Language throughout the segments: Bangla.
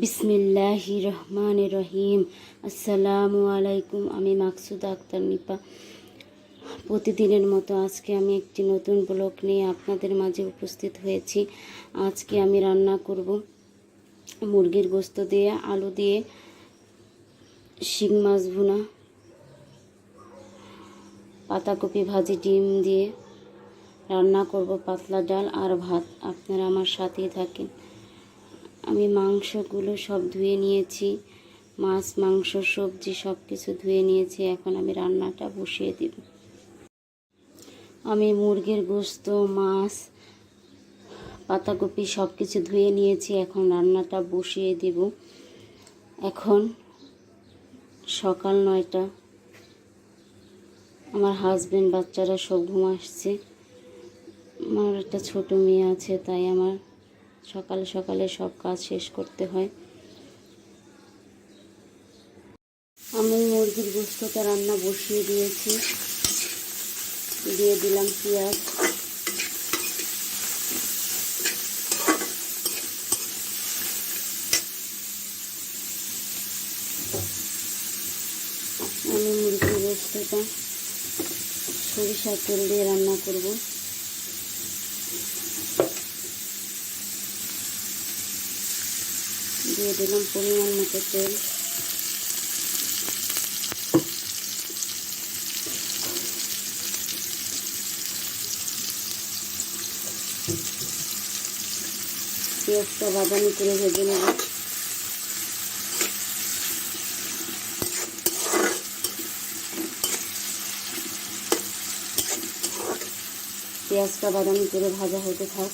বিসমিল্লাহি রহমান রহিম। আসসালামু আলাইকুম, আমি মাকসুদ আক্তার নিপা। প্রতিদিনের মতো আজকে আমি একটি নতুন ব্লগ নিয়ে আপনাদের মাঝে উপস্থিত হয়েছি। আজকে আমি রান্না করব মুরগির গোস্ত দিয়ে, আলু দিয়ে, শিং মাছ ভুনা, পাতাকপি ভাজি, ডিম দিয়ে রান্না করব পাতলা ডাল আর ভাত। আপনারা আমার সাথেই থাকেন। আমি মাংসগুলো সব ধুয়ে নিয়েছি, মাছ, মাংস, সবজি সব কিছু ধুয়ে নিয়েছি, এখন আমি রান্নাটা বসিয়ে দিব। আমি মুরগির গোস্ত, মাছ, পাতাকপি সব কিছু ধুয়ে নিয়েছি, এখন রান্নাটা বসিয়ে দিব। এখন সকাল নয়টা, আমার হাজবেন্ড বাচ্চারা সব ঘুম আসছে। আমার একটা ছোট মেয়ে আছে, তাই আমার সকালে সকালে সব কাজ শেষ করতে হয়। আমি মুরগির গোস্তটা রান্না বসিয়ে দিয়েছি। দিয়ে দিলাম পেঁয়াজ। আমি মুরগির গোস্তটা সরিষার তেল দিয়ে রান্না করব। দিয়ে দিলাম পরিমাণ মতো তেল। পেঁয়াজটা বাদামি করে ভেজে নেব। পেঁয়াজটা বাদামি করে ভাজা হতে থাক।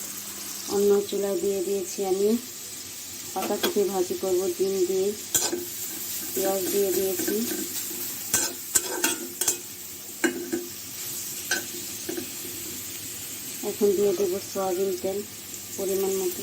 অন্য চুলায় দিয়ে দিয়েছি আমি। পাতাকপি ভাজি করব, ডিম দিয়ে। পেঁয়াজ দিয়ে দিয়েছি। এখন দিয়ে দেবো সয়াবিন তেল পরিমাণ মতো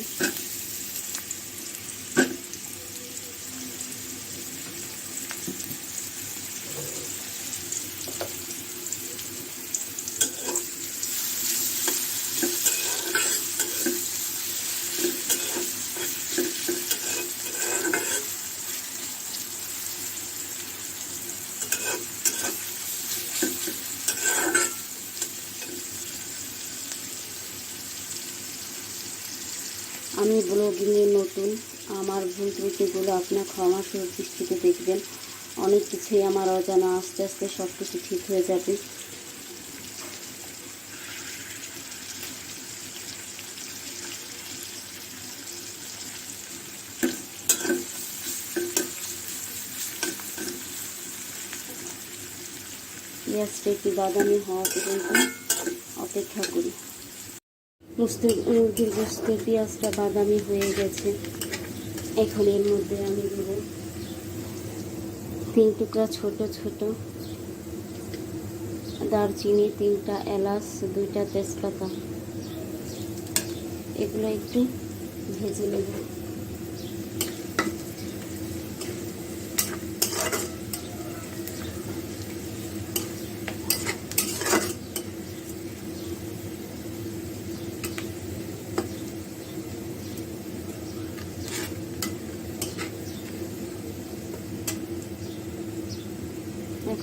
আমি নতুন আমার ভুল ত্রুটিগুলো আপনার ক্ষমা সুর দৃষ্টিতে দেখবেন। অনেক কিছুই আমার অজানা, আস্তে আস্তে সব কিছু ঠিক হয়ে যাবে। পেঁয়াজটা একটু বাদামি হওয়া পর্যন্ত অপেক্ষা করি। মুস্তি মুরগির গোস্ত পেঁয়াজটা বাদামি হয়ে গেছে। এখন এর মধ্যে আমি দেব তিন টুকরা ছোট ছোট দারচিনি, তিনটা এলাচ, দুইটা তেজপাতা। এগুলো একটু ভেজে নেব।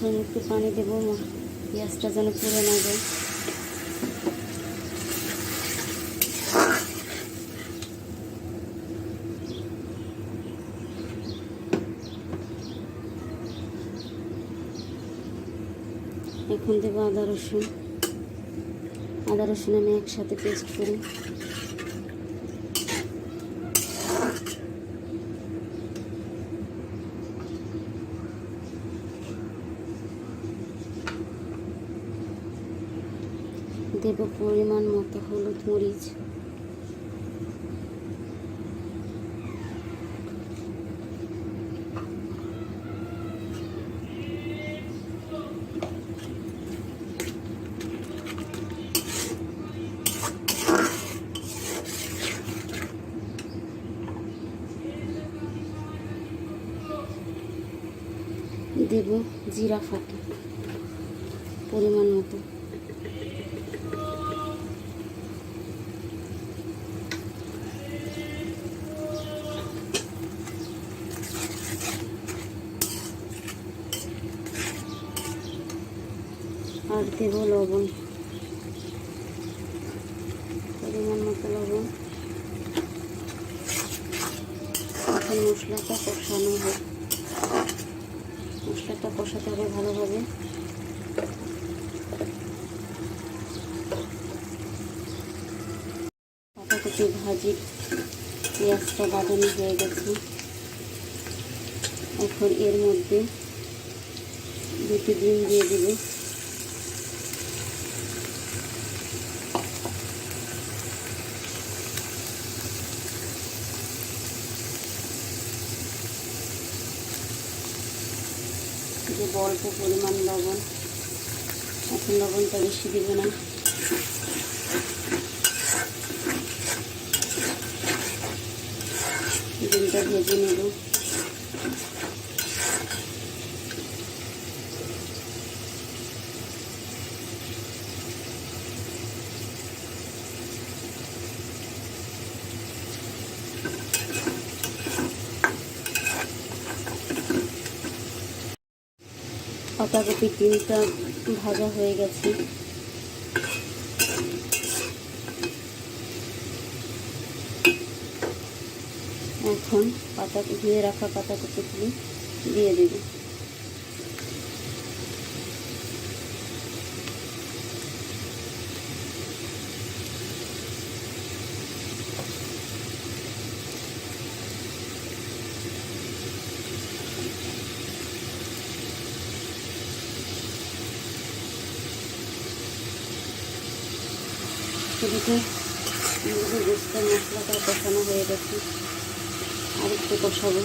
এখন একটু পানি দেবো পেঁয়াজটা যেন পুড়ে না যায়। এখন দেবো আদা রসুন। আদা রসুন আমি একসাথে পেস্ট করি দেব পরিমাণ মতো হলুদ মরিচ। দেব জিরা ফাঁকি পরিমাণ মতো। দেব লবণ। পরিমাণ মতো লবণ। এখন মশলাটা কষানো হোক। মশলাটা কষাতে হবে। ভালোভাবে পাতাকপি ভাজি, পেঁয়াজটা বাদামি হয়ে গেছে। এখন এর মধ্যে দুটি ডিম দিয়ে দেবো দেব অল্প পরিমাণ লবণ। এখন লবণটা বেশি দেবে না। ডিমটা ভেজে নেব। পাতাকপি ডিমটা ভাজা হয়ে গেছে। এখন পাতা ধুয়ে রাখা পাতাকপিগুলি দিয়ে দেবে। এদিকে মুরগির মশলাটা কষানো হয়ে গেছে। আর একটু কষাবো।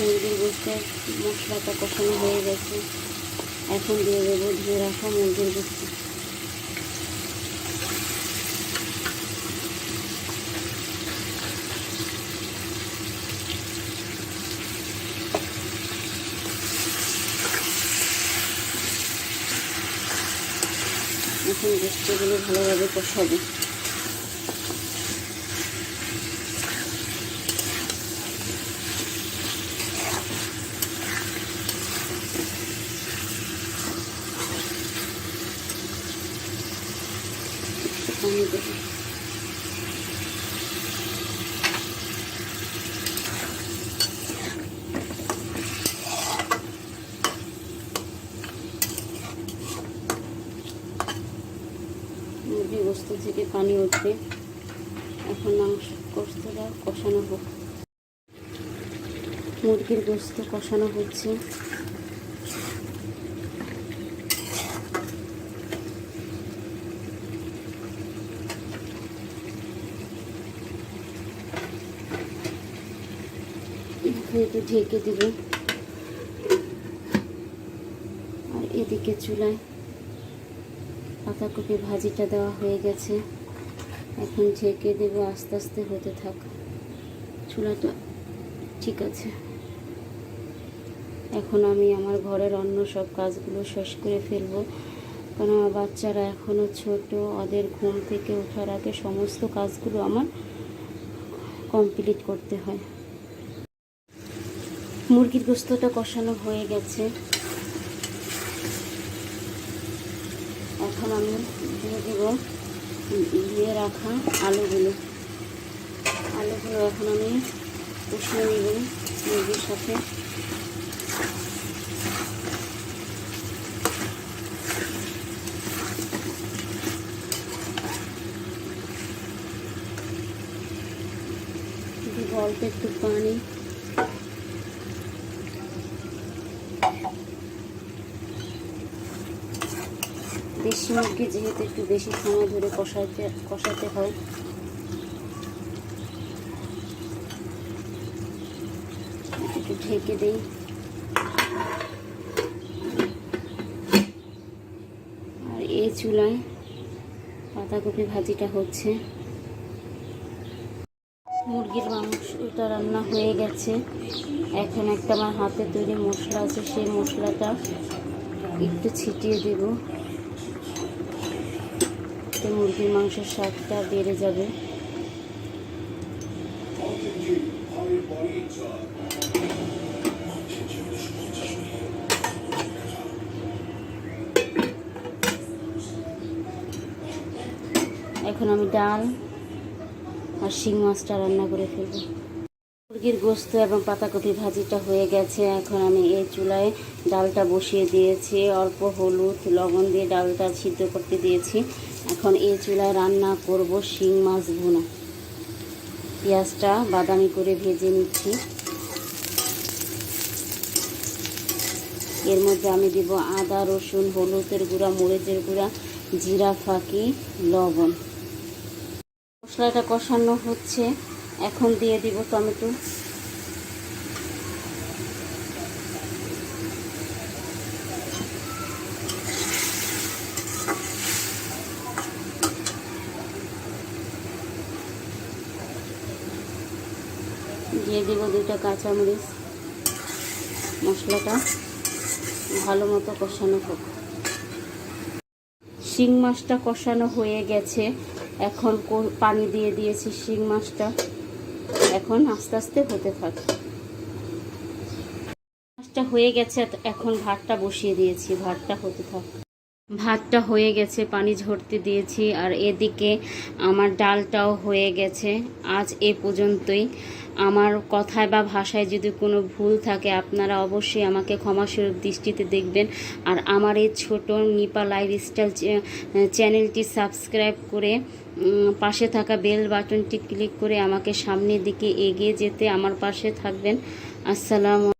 মুরগির গোস্তের মশলাটা কষানো হয়ে গেছে। এখন দিয়ে দেবো ধুয়ে রাখা মুরগির গোস্ত এখন গোস্তগুলো ভালোভাবে কষাবো পানি দেবো গোস্ত থেকে পানি উঠবে এখন মাংস গোস্তটা কষানো হোক। মুরগির গোস্ত কষানো হচ্ছে। ঢেকে দেবে। আর এদিকে চুলায় পাতাকপি ভাজিটা দেওয়া হয়ে গেছে। এখন ঝেঁকে দেবো, আস্তে আস্তে হতে থাক। চুলাটা ঠিক আছে। এখন আমি আমার ঘরের অন্য সব কাজগুলো শেষ করে ফেলব। কারণ আমার বাচ্চারা এখনও ছোট, ওদের ঘুম থেকে ওঠার আগে সমস্ত কাজগুলো আমার কমপ্লিট করতে হয়। মুরগির গোস্তটা কষানো হয়ে গেছে। এখন আমি দিয়ে দেব দিয়ে রাখা আলুগুলো। আলুগুলো এখন আমি উষ্ণ নেব মুরগির সাথে। অল্প একটু পানি। দেশি মুরগি যেহেতু একটু বেশি সময় ধরে কষাইতে কষাতে হয়। একটু ঢেকে দিই। আর এই চুলায় পাতাকপি ভাজিটা হচ্ছে। মুরগির মাংসটা রান্না হয়ে গেছে। এখন একটা আমার হাতে তৈরি মশলা আছে, সেই মশলাটা একটু ছিটিয়ে দেব। এতে মুরগির মাংসের স্বাদটা বেড়ে যাবে। এখন আমি ডাল আর শিং মাছটা রান্না করে ফেলব। মুরগির গোস্ত এবং পাতাকপি ভাজিটা হয়ে গেছে। এখন আমি এই চুলায় ডালটা বসিয়ে দিয়েছি। অল্প হলুদ, লবণ দিয়ে ডালটা সিদ্ধ করতে দিয়েছি। এখন এই চুলায় রান্না করব শিং মাছ ভুনা। পেঁয়াজটা বাদামি করে ভেজে নিচ্ছি। এর মধ্যে আমি দিব আদা, রসুন, হলুদের গুঁড়া, মরিচের গুঁড়া, জিরা, ফাঁকি, লবণ। মশলাটা কষানো হচ্ছে। এখন দিয়ে দিব টমেটো। দিয়ে দিব দুইটা কাঁচামরিচ, মশলাটা, ভালো মতো কষানো হোক। শিং মাছটা কষানো হয়ে গেছে। এখন পানি দিয়ে দিয়েছি শিং মাছটা। এখন আস্তে আস্তে হতে থাকে। মাছটা হয়ে গেছে এখন ভাতটা বসিয়ে দিয়েছি, ভাতটা হতে থাক। ভাতটা হয়ে গেছে, পানি ঝরতে দিয়েছি। আর এদিকে আমার ডালটাও হয়ে গেছে। আজ এ পর্যন্তই। আমার কথায় বা ভাষায় যদি কোনো ভুল থাকে, আপনারা অবশ্যই আমাকে ক্ষমাস্বরূপ দৃষ্টিতে দেখবেন। আর আমার এই ছোটো নিপা লাইফস্টাইল চ্যানেলটি সাবস্ক্রাইব করে পাশে থাকা বেল বাটনটি ক্লিক করে আমাকে সামনের দিকে এগিয়ে যেতে আমার পাশে থাকবেন। আসসালাম